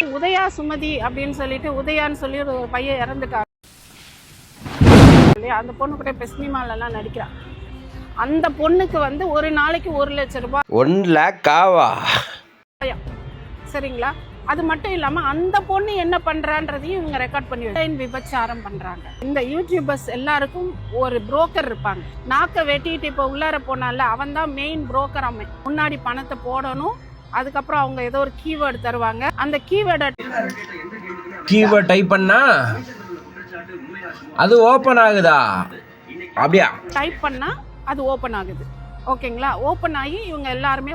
உதயா சுமதி அப்படின்னு சொல்லிட்டு உதயான்னு சொல்லி ஒரு பையன் இறந்துட்டாங்க இல்லையா அந்த பொண்ணு கூட சினிமாலலாம் நடிக்கிறான் அந்த பொண்ணுக்கு வந்து ஒரு நாளைக்கு ஒரு லட்சம் ரூபாய். ஒன் லேக் ஆவா சரிங்களா? அது மட்டும் இல்லாமல் அந்த பொண்ணு என்ன பண்ணுறான்றதையும் இவங்க ரெக்கார்ட் பண்ணி லைன் விபச்சாரம் பண்ணுறாங்க இந்த யூடியூபர்ஸ் எல்லாருக்கும் ஒரு புரோக்கர் இருப்பாங்க. நாக்கை வெட்டிட்டு இப்போ உள்ளார போனால அவன் தான் மெயின் புரோக்கர் அவன் முன்னாடி பணத்தை போடணும் அதுக்கப்புறம் அவங்க ஏதோ ஒரு கீவேர்டு தருவாங்க. அந்த கீவேர்டை கீவேர்ட் டைப் பண்ணா அது ஓப்பன் ஆகுதா? அப்படியா? டைப் பண்ணால் அது ஓப்பன் ஆகுது. ஓகேங்களா ஓப்பன் ஆகி இவங்க எல்லாருமே